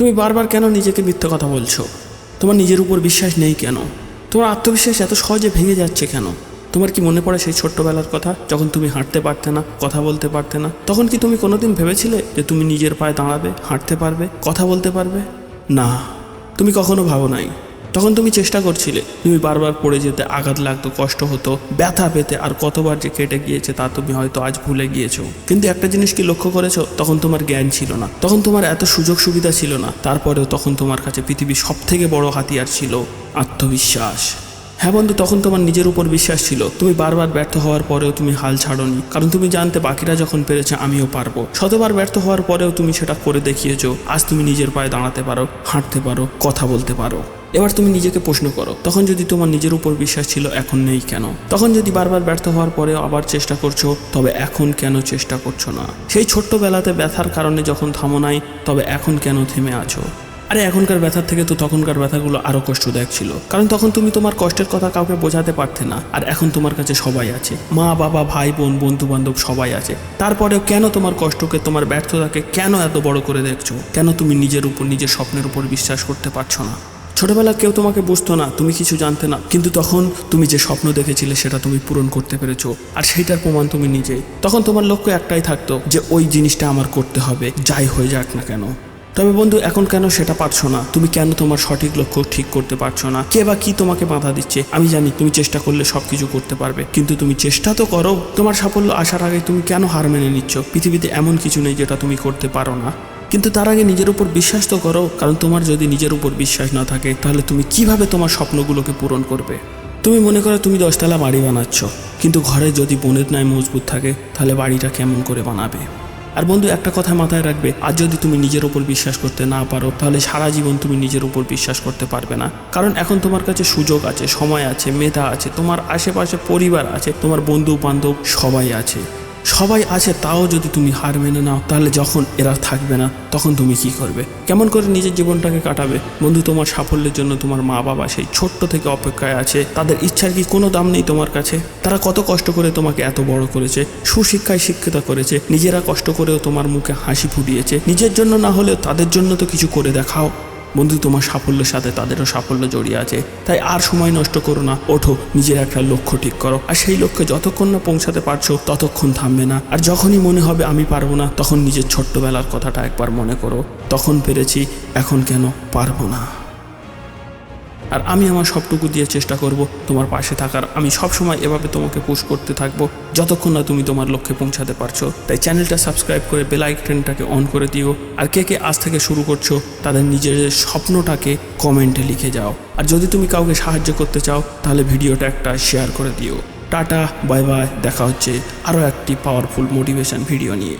তুমি বারবার কেন নিজেকে মিথ্যে কথা বলছো? তোমার নিজের উপর বিশ্বাস নেই কেন? তোমার আত্মবিশ্বাস এত সহজে ভেঙে যাচ্ছে কেন? তোমার কি মনে পড়ে সেই ছোট্টবেলার কথা, যখন তুমি হাঁটতে পারতে না, কথা বলতে পারতে না? তখন কি তুমি কোনোদিন ভেবেছিলে যে তুমি নিজের পায়ে দাঁড়াবে, হাঁটতে পারবে, কথা বলতে পারবে? না। তুমি কখনো ভাবো নাই। তখন তুমি চেষ্টা করছিলে, তুমি বারবার পড়ে যেতে আঘাত লাগতো, কষ্ট হতো, ব্যথা পেতে, আর কতবার যে কেটে গিয়েছে তা তুমি হয়তো আজ ভুলে গিয়েছো। কিন্তু একটা জিনিস কি লক্ষ্য করেছ? তখন তোমার জ্ঞান ছিল না। তখন তোমার এত সুযোগ সুবিধা ছিল না। তারপরেও তখন তোমার কাছে পৃথিবীর সব থেকে বড় হাতিয়ার ছিল আত্মবিশ্বাস। হ্যাঁ বন্ধু, তখন তোমার নিজের উপর বিশ্বাস ছিল। তুমি বারবার ব্যর্থ হওয়ার পরেও তুমি হাল ছাড়োনি। কারণ তুমি জানতে বাকিরা যখন পেরেছে, আমিও পারব। শতবার ব্যর্থ হওয়ার পরেও তুমি সেটা করে দেখিয়েছো। আজ তুমি নিজের পায়ে দাঁড়াতে পারো, হাঁটতে পারো, কথা বলতে পারো। এবার তুমি নিজেকে প্রশ্ন করো, তখন যদি তোমার নিজের উপর বিশ্বাস ছিল, এখন নেই কেন? তখন যদি বারবার ব্যর্থ হওয়ার পরেও আবার চেষ্টা করছ, তবে এখন কেন চেষ্টা করছ না? সেই ছোট্টবেলাতে ব্যথার কারণে যখন থামো নাই তবে এখন কেন থেমে আছো? আরে, এখনকার ব্যথার থেকে তো তখনকার ব্যথাগুলো আরও কষ্টদায়ক ছিল। কারণ তখন তুমি তোমার কষ্টের কথা কাউকে বোঝাতে পারতে না, আর এখন তোমার কাছে সবাই আছে। মা, বাবা, ভাই, বোন বন্ধু বান্ধব সবাই আছে। তারপরেও কেন তোমার কষ্টকে, তোমার ব্যর্থতাকে কেন এত বড় করে দেখছ? কেন তুমি নিজের উপর, নিজের স্বপ্নের উপর বিশ্বাস করতে পারছ না? ছোটবেলা কেউ তোমাকে বুঝতো না, তুমি কিছু জানতে না। কিন্তু তখন তুমি যে স্বপ্ন দেখেছিলে, সেটা তুমি পূরণ করতে পেরেছ। আর সেইটার প্রমাণ তুমি নিজেই। তখন তোমার লক্ষ্য একটাই থাকতো যে ওই জিনিসটা আমার করতে হবে, যাই হয়ে যাক না কেন। তবে বন্ধু, এখন কেন সেটা পারছ না? তুমি কেন তোমার সঠিক লক্ষ্য ঠিক করতে পারছ না? কে বা কি তোমাকে বাধা দিচ্ছে? আমি জানি তুমি চেষ্টা করলে সবকিছু করতে পারবে। কিন্তু তুমি চেষ্টা তো করো। তোমার সাফল্য আসার আগে তুমি কেন হার মেনে নিচ্ছ? পৃথিবীতে এমন কিছু নেই যেটা তুমি করতে পারো না। কিন্তু তার আগে নিজের উপর বিশ্বাস তো করো, কারণ তোমার যদি নিজের উপর বিশ্বাস না থাকে, তাহলে তুমি কীভাবে তোমার স্বপ্নগুলোকে পূরণ করবে? তুমি মনে করো তুমি দশতলা বাড়ি বানাচ্ছ, কিন্তু ঘরে যদি বোনের নাই মজবুত থাকে, তাহলে বাড়িটা কেমন করে বানাবে? আর বন্ধু, একটা কথা মাথায় রাখবে, আর যদি তুমি নিজের উপর বিশ্বাস করতে না পারো, তাহলে সারা জীবন তুমি নিজের উপর বিশ্বাস করতে পারবে না। কারণ এখন তোমার কাছে সুযোগ আছে, সময় আছে, মেধা আছে, তোমার আশেপাশে পরিবার আছে, তোমার বন্ধু বান্ধব সবাই আছে। সবাই আছে, তাও যদি তুমি হার মেনে নাও, তাহলে যখন এরা থাকবে না, তখন তুমি কি করবে? কেমন করে নিজের জীবনটাকে কাটাবে? বন্ধু, তোমার সাফল্যের জন্য তোমার মা বাবা সেই ছোট্ট থেকে অপেক্ষায় আছে। তাদের ইচ্ছার কি কোনো দাম নেই তোমার কাছে? তারা কত কষ্ট করে তোমাকে এত বড় করেছে, সুশিক্ষায় শিক্ষিত করেছে, নিজেরা কষ্ট করেও তোমার মুখে হাসি ফুটিয়েছে। নিজের জন্য না হলেও তাদের জন্য তো কিছু করে দেখাও। বন্ধু, তোমার সাফল্যের সাথে তাদেরও সাফল্য জড়িয়ে আছে। তাই আর সময় নষ্ট করো না। ওঠো, নিজের একটা লক্ষ্য ঠিক করো। আর সেই লক্ষ্যে যতক্ষণ না পৌঁছাতে পারছ, ততক্ষণ থামবে না। আর যখনই মনে হবে আমি পারব না, তখন নিজের ছোট্টবেলার কথাটা একবার মনে করো। তখন পেরেছি, এখন কেন পারব না? আর আমি আমার সবটুকু দিয়ে চেষ্টা করব তোমার পাশে থাকার। আমি সব সময় এভাবে তোমাকে পুশ করতে থাকব, যতক্ষণ না তুমি তোমার লক্ষ্যে পৌঁছাতে পারছ। তাই চ্যানেলটা সাবস্ক্রাইব করে বেল আইকনটাকে অন করে দিও। আর কে কে আজ থেকে শুরু করছ, তাদের নিজের স্বপ্নটাকে কমেন্টে লিখে যাও। আর যদি তুমি কাউকে সাহায্য করতে চাও, তাহলে ভিডিওটা একটা শেয়ার করে দিও। টাটা বাই বাই দেখা হচ্ছে আরও একটি পাওয়ারফুল মোটিভেশন ভিডিও নিয়ে।